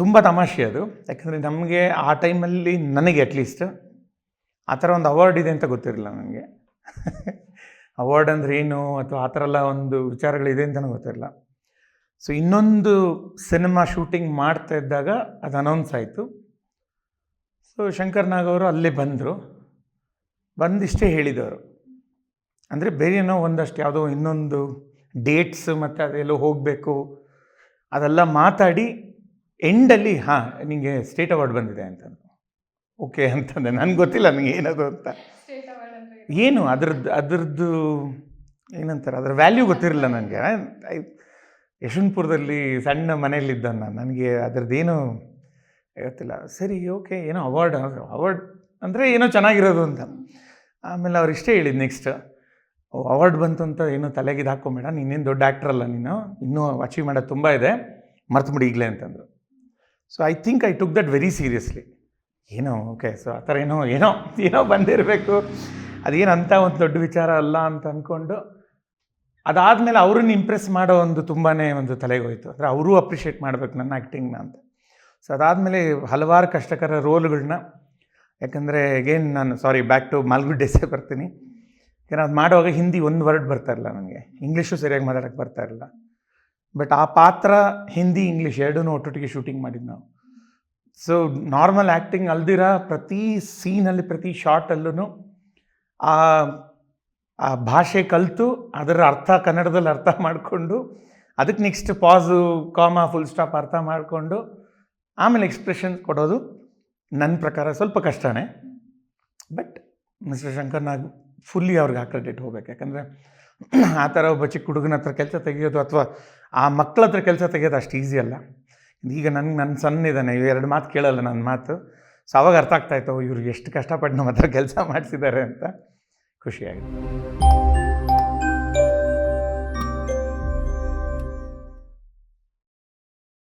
ತುಂಬ ತಮಾಷೆ ಅದು. ಯಾಕಂದರೆ ನಮಗೆ ಆ ಟೈಮಲ್ಲಿ ನನಗೆ ಅಟ್ಲೀಸ್ಟ್ ಆ ಥರ ಒಂದು ಅವಾರ್ಡ್ ಇದೆ ಅಂತ ಗೊತ್ತಿರಲಿಲ್ಲ ನನಗೆ. ಅವಾರ್ಡ್ ಅಂದರೆ ಏನು ಅಥವಾ ಆ ಥರ ಎಲ್ಲ ಒಂದು ವಿಚಾರಗಳಿದೆ ಅಂತಲೂ ಗೊತ್ತಿರಲಿಲ್ಲ. ಸೊ ಇನ್ನೊಂದು ಸಿನಿಮಾ ಶೂಟಿಂಗ್ ಮಾಡ್ತಾ ಇದ್ದಾಗ ಅದು ಅನೌನ್ಸ್ ಆಯಿತು. ಸೊ ಶಂಕರ್ ನಾಗ್ ಅವರು ಅಲ್ಲೇ ಬಂದರು. ಬಂದಿಷ್ಟೇ ಹೇಳಿದವರು. ಅಂದರೆ ಬೇರೆ ಏನೋ ಒಂದಷ್ಟು ಯಾವುದೋ ಇನ್ನೊಂದು ಡೇಟ್ಸ್ ಮತ್ತು ಅದೆಲ್ಲೋ ಹೋಗಬೇಕು. ಅದೆಲ್ಲ ಮಾತಾಡಿ ಎಂಡಲ್ಲಿ ಹಾಂ ನಿಮಗೆ ಸ್ಟೇಟ್ ಅವಾರ್ಡ್ ಬಂದಿದೆ ಅಂತಂದು. ಓಕೆ ಅಂತಂದೆ. ನನಗೆ ಗೊತ್ತಿಲ್ಲ ನನಗೆ ಏನದು ಅಂತ. ಏನು? ಅದ್ರದ್ದು ಅದ್ರದ್ದು ಏನಂತಾರೆ? ಅದರ ವ್ಯಾಲ್ಯೂ ಗೊತ್ತಿರಲಿಲ್ಲ ನನಗೆ. ಯಶವಂತಪುರದಲ್ಲಿ ಸಣ್ಣ ಮನೆಯಲ್ಲಿದ್ದ ನಾನು. ನನಗೆ ಅದ್ರದ್ದೇನು ಗೊತ್ತಿಲ್ಲ. ಸರಿ ಓಕೆ ಏನೋ ಅವಾರ್ಡ್ ಅವಾರ್ಡ್ ಅಂದರೆ ಏನೋ ಚೆನ್ನಾಗಿರೋದು ಅಂತ. ಆಮೇಲೆ ಅವ್ರು ಇಷ್ಟೇ ಹೇಳಿದ್ದು ನೆಕ್ಸ್ಟ್ ಅವಾರ್ಡ್ ಬಂತು ಅಂತ ಏನೋ ತಲೆಗೆ ಇದು ಹಾಕ್ಕೊಂಬೇಡ. ನೀನೇನು ದೊಡ್ಡ ಆ್ಯಕ್ಟ್ರಲ್ಲ ನೀನು. ಇನ್ನೂ ಅಚೀವ್ ಮಾಡೋದು ತುಂಬ ಇದೆ. ಮರ್ತುಬಿಡಿ ಈಗಲೇ ಅಂತಂದರು. So I think I took that very seriously ಏನೋ ಓಕೆ ಸೊ ಆ ಥರ ಏನೋ ಏನೋ ಏನೋ ಬಂದಿರಬೇಕು. ಅದೇನು ಅಂತ ಒಂದು ದೊಡ್ಡ ವಿಚಾರ ಅಲ್ಲ ಅಂತ ಅಂದ್ಕೊಂಡು ಅದಾದಮೇಲೆ ಅವ್ರನ್ನ ಇಂಪ್ರೆಸ್ ಮಾಡೋ ಒಂದು ತುಂಬಾ ಒಂದು ತಲೆಗೆ ಹೋಯಿತು ಅಂದರೆ ಅವರೂ ಅಪ್ರಿಷಿಯೇಟ್ ಮಾಡಬೇಕು ನನ್ನ ಆ್ಯಕ್ಟಿಂಗ್ನ ಅಂತ. ಸೊ ಅದಾದಮೇಲೆ ಹಲವಾರು ಕಷ್ಟಕರ ರೋಲ್ಗಳನ್ನ ಯಾಕಂದರೆ ಅಗೇನ್ ನಾನು ಸಾರಿ ಬ್ಯಾಕ್ ಟು ಮಾಲ್ಗುಡ್ ಡೇಸೇ ಬರ್ತೀನಿ. ಯಾಕಂದ್ರೆ ಅದು ಮಾಡುವಾಗ ಹಿಂದಿ ಒಂದು ವರ್ಡ್ ಬರ್ತಾ ಇರಲಿಲ್ಲ ನನಗೆ. ಇಂಗ್ಲೀಷು ಸರಿಯಾಗಿ ಮಾತಾಡೋಕ್ಕೆ ಬರ್ತಾ ಇರಲಿಲ್ಲ ಬಟ್ ಆ ಪಾತ್ರ ಹಿಂದಿ ಇಂಗ್ಲೀಷ್ ಎರಡೂ ಒಟ್ಟೊಟ್ಟಿಗೆ ಶೂಟಿಂಗ್ ಮಾಡಿದ್ದು ನಾವು. ಸೊ ನಾರ್ಮಲ್ ಆ್ಯಕ್ಟಿಂಗ್ ಅಲ್ದಿರ ಪ್ರತಿ ಸೀನಲ್ಲಿ ಪ್ರತಿ ಶಾರ್ಟಲ್ಲೂ ಆ ಆ ಭಾಷೆ ಕಲಿತು, ಅದರ ಅರ್ಥ ಕನ್ನಡದಲ್ಲಿ ಅರ್ಥ ಮಾಡಿಕೊಂಡು, ಅದಕ್ಕೆ next pause comma full stop ಅರ್ಥ ಮಾಡಿಕೊಂಡು, ಆಮೇಲೆ ಎಕ್ಸ್ಪ್ರೆಷನ್ ಕೊಡೋದು ನನ್ನ ಪ್ರಕಾರ ಸ್ವಲ್ಪ ಕಷ್ಟನೇ. But mister Shankar Nag fully ಅವ್ರಿಗೆ ಆ ಕ್ರೆಡಿಟ್ ಹೋಗ್ಬೇಕು. ಯಾಕಂದರೆ ಆ ಥರ ಒಬ್ಬ ಚಿಕ್ಕ ಹುಡುಗನ ಹತ್ರ ಕೆಲಸ ತೆಗೆಯೋದು ಅಥವಾ ಆ ಮಕ್ಕಳ ಹತ್ರ ಕೆಲಸ ತೆಗೆಯೋದು ಅಷ್ಟು ಈಸಿ ಅಲ್ಲ. ಈಗ ನನಗೆ ನನ್ನ ಸಣ್ಣ ಇದ್ದಾನೆ ಎರಡು ಮಾತು ಕೇಳಲ್ಲ ನನ್ನ ಮಾತು. ಸೊ ಅವಾಗ ಅರ್ಥ ಆಗ್ತಾಯಿತ್ತು ಇವ್ರಿಗೆ ಎಷ್ಟು ಕಷ್ಟಪಟ್ಟು ನಮ್ಮ ಹತ್ರ ಕೆಲಸ ಮಾಡಿಸಿದ್ದಾರೆ ಅಂತ. ಖುಷಿಯಾಗಿದೆ